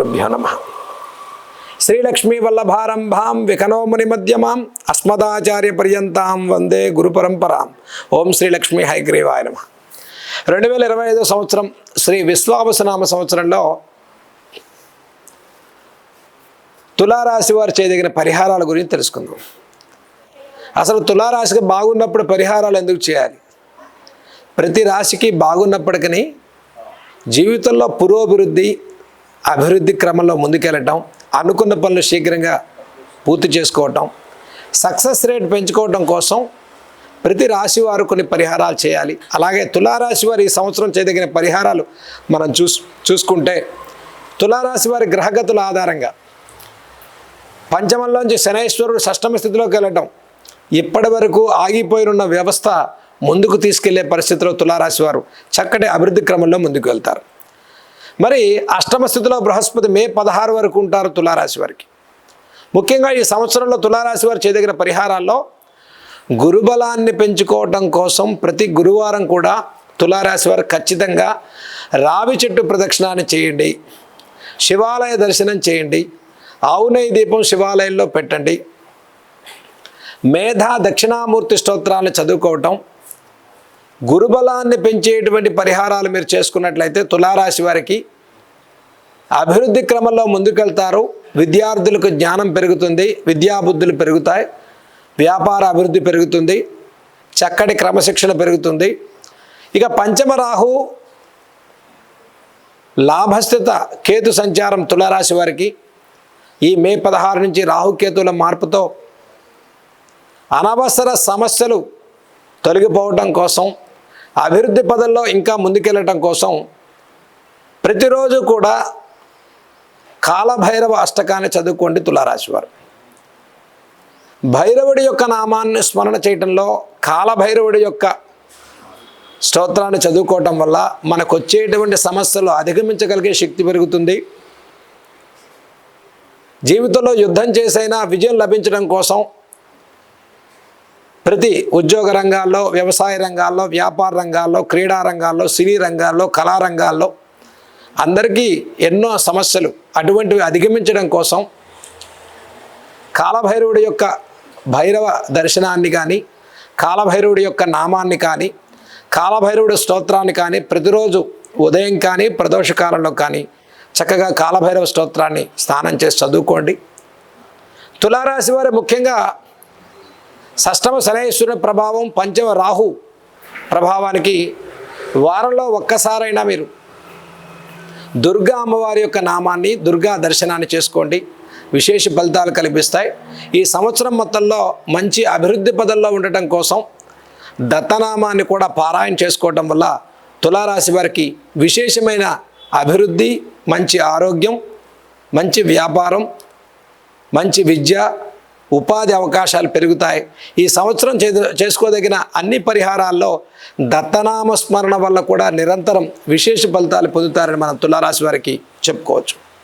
శ్రీగురుభ్యో నమ. శ్రీలక్ష్మీ వల్లభారంభాం వికనోముని మధ్యమాం అస్మదాచార్య పర్యంతాం వందే గురు పరంపరాం ఓం శ్రీలక్ష్మీ హైగ్రీవాయ నమ. రెండు వేల ఇరవై ఐదో సంవత్సరం శ్రీ విశ్వావసనామ సంవత్సరంలో తులారాశి వారు చేయదగిన పరిహారాల గురించి తెలుసుకుందాం. అసలు తులారాశికి బాగున్నప్పుడు పరిహారాలు ఎందుకు చేయాలి? ప్రతి రాశికి బాగున్నప్పటికీ జీవితంలో పురోభివృద్ధి అభివృద్ధి క్రమంలో ముందుకెళ్ళటం అనుకున్న పనులు శీఘ్రంగా పూర్తి చేసుకోవటం సక్సెస్ రేట్ పెంచుకోవటం కోసం ప్రతి రాశి వారు కొన్ని పరిహారాలు చేయాలి. అలాగే తులారాశి వారు ఈ సంవత్సరం చేయదగిన పరిహారాలు మనం చూస్ చూసుకుంటే తులారాశి వారి గ్రహగతుల ఆధారంగా పంచమంలోంచి శనైశ్వరుడు షష్టమ స్థితిలోకి వెళ్ళటం ఇప్పటి వరకు ఆగిపోయినున్న వ్యవస్థ ముందుకు తీసుకెళ్ళే పరిస్థితిలో తులారాశి వారు చక్కటి అభివృద్ధి క్రమంలో ముందుకు వెళ్తారు. మరి అష్టమ స్థితిలో బృహస్పతి మే పదహారు వరకు ఉంటారు తులారాశి వారికి. ముఖ్యంగా ఈ సంవత్సరంలో తులారాశి వారు చేయదగిన పరిహారాల్లో గురుబలాన్ని పెంచుకోవటం కోసం ప్రతి గురువారం కూడా తులారాశి వారు ఖచ్చితంగా రావి చెట్టు ప్రదక్షిణాన్ని చేయండి. శివాలయ దర్శనం చేయండి. ఆవునయ్య దీపం శివాలయంలో పెట్టండి. మేధా దక్షిణామూర్తి స్తోత్రాలను చదువుకోవటం గురుబలాన్ని పెంచేటువంటి పరిహారాలు మీరు చేసుకున్నట్లయితే తులారాశి వారికి అభివృద్ధి క్రమంలో ముందుకెళ్తారు. విద్యార్థులకు జ్ఞానం పెరుగుతుంది విద్యాబుద్ధులు పెరుగుతాయి వ్యాపార అభివృద్ధి పెరుగుతుంది చక్కటి క్రమశిక్షణ పెరుగుతుంది. ఇక పంచమ రాహు లాభస్థిత కేతు సంచారం తులారాశి వారికి ఈ మే పదహారు నుంచి రాహుకేతుల మార్పుతో అనవసర సమస్యలు తొలగిపోవటం కోసం అభివృద్ధి పదంలో ఇంకా ముందుకెళ్ళటం కోసం ప్రతిరోజు కూడా కాలభైరవ అష్టకాన్ని చదువుకోండి తులారాశివారు భైరవుడి యొక్క నామాన్ని స్మరణ చేయటంలో కాలభైరవుడి యొక్క స్తోత్రాన్ని చదువుకోవటం వల్ల మనకు వచ్చేటువంటి సమస్యలు అధిగమించగలిగే శక్తి పెరుగుతుంది. జీవితంలో యుద్ధం చేసైనా విజయం లభించడం కోసం ప్రతి ఉద్యోగ రంగాల్లో వ్యవసాయ రంగాల్లో వ్యాపార రంగాల్లో క్రీడా రంగాల్లో సినీ రంగాల్లో కళారంగాల్లో అందరికీ ఎన్నో సమస్యలు అటువంటివి అధిగమించడం కోసం కాలభైరవుడి యొక్క భైరవ దర్శనాన్ని కానీ కాలభైరవుడి యొక్క నామాన్ని కానీ కాలభైరవుడి స్తోత్రాన్ని కానీ ప్రతిరోజు ఉదయం కానీ ప్రదోషకాలంలో కానీ చక్కగా కాలభైరవ స్తోత్రాన్ని స్నానం చేసి చదువుకోండి. తులారాశి వారు ముఖ్యంగా షష్టమ శనేశ్వరుని ప్రభావం పంచమ రాహు ప్రభావానికి వారంలో ఒక్కసారైనా మీరు దుర్గా అమ్మవారి యొక్క నామాన్ని దుర్గా దర్శనాన్ని చేసుకోండి. విశేష ఫలితాలు కల్పిస్తాయి. ఈ సంవత్సరం మొత్తంలో మంచి అభివృద్ధి పదంలో ఉండటం కోసం దత్తనామాన్ని కూడా పారాయణ చేసుకోవటం వల్ల తులారాశి వారికి విశేషమైన అభివృద్ధి మంచి ఆరోగ్యం మంచి వ్యాపారం మంచి విద్య ఉపాధి అవకాశాలు పెరుగుతాయి. ఈ సంవత్సరం చేసుకోదగిన అన్ని పరిహారాల్లో దత్తనామ స్మరణ వల్ల కూడా నిరంతరం విశేష ఫలితాలు పొందుతారని మనం తులారాశి వారికి చెప్పుకోవచ్చు.